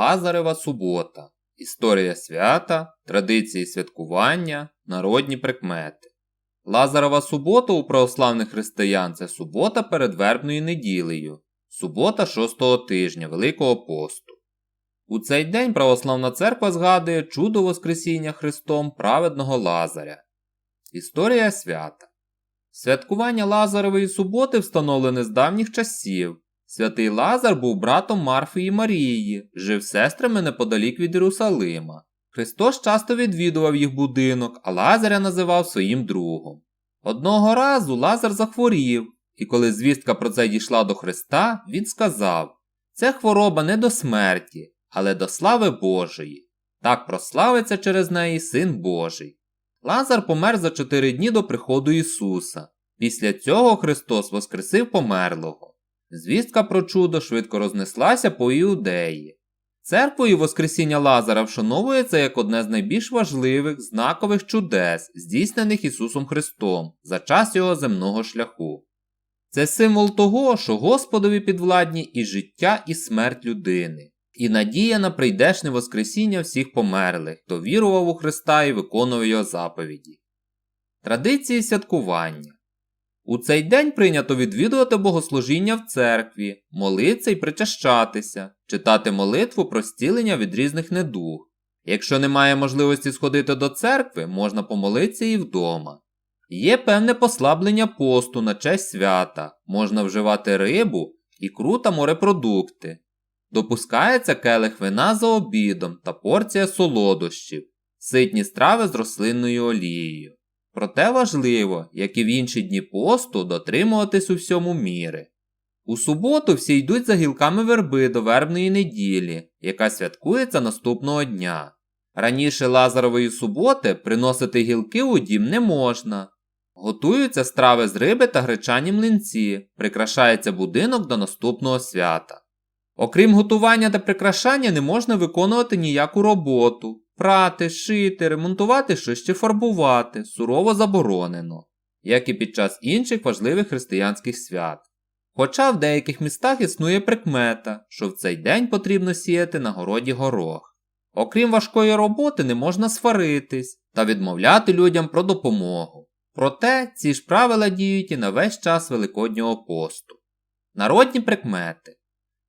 Лазарева субота. Історія свята, традиції святкування, народні прикмети. Лазарева субота у православних християн це субота перед вербною неділею, субота шостого тижня Великого посту. У цей день православна церква згадує чудо Воскресіння Христом праведного Лазаря. Історія свята. Святкування Лазаревої суботи встановлене з давніх часів. Святий Лазар був братом Марфи і Марії, жив сестрами неподалік від Єрусалима. Христос часто відвідував їх будинок, а Лазаря називав своїм другом. Одного разу Лазар захворів, і коли звістка про це дійшла до Христа, він сказав: Це хвороба не до смерті, але до слави Божої. Так прославиться через неї Син Божий. Лазар помер за чотири дні до приходу Ісуса. Після цього Христос воскресив померлого. Звістка про чудо швидко рознеслася по іудеї. Церквою Воскресіння Лазара вшановується як одне з найбільш важливих знакових чудес, здійснених Ісусом Христом за час Його земного шляху. Це символ того, що Господові підвладні і життя, і смерть людини, і надія на прийдешне Воскресіння всіх померлих, хто вірував у Христа і виконував Його заповіді. Традиції святкування у цей день прийнято відвідувати богослужіння в церкві, молитися і причащатися, читати молитву про зцілення від різних недуг. Якщо немає можливості сходити до церкви, можна помолитися і вдома. Є певне послаблення посту на честь свята, можна вживати рибу, ікру та морепродукти. Допускається келих вина за обідом та порція солодощів, ситні страви з рослинною олією. Проте важливо, як і в інші дні посту, дотримуватись у всьому міри. У суботу всі йдуть за гілками верби до вербної неділі, яка святкується наступного дня. Раніше Лазарової суботи приносити гілки у дім не можна. Готуються страви з риби та гречані млинці, прикрашається будинок до наступного свята. Окрім готування та прикрашання, не можна виконувати ніяку роботу. Прати, шити, ремонтувати щось чи фарбувати сурово заборонено, як і під час інших важливих християнських свят. Хоча в деяких містах існує прикмета, що в цей день потрібно сіяти на городі горох. Окрім важкої роботи, не можна сваритись та відмовляти людям про допомогу. Проте ці ж правила діють і на весь час Великоднього посту. Народні прикмети.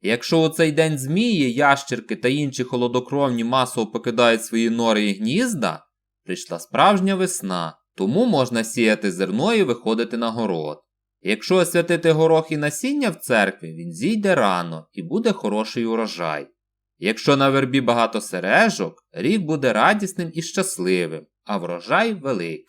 Якщо у цей день змії, ящерки та інші холодокровні масово покидають свої нори і гнізда, прийшла справжня весна, тому можна сіяти зерно і виходити на город. Якщо освятити горох і насіння в церкві, він зійде рано і буде хороший урожай. Якщо на вербі багато сережок, рік буде радісним і щасливим, а врожай великий.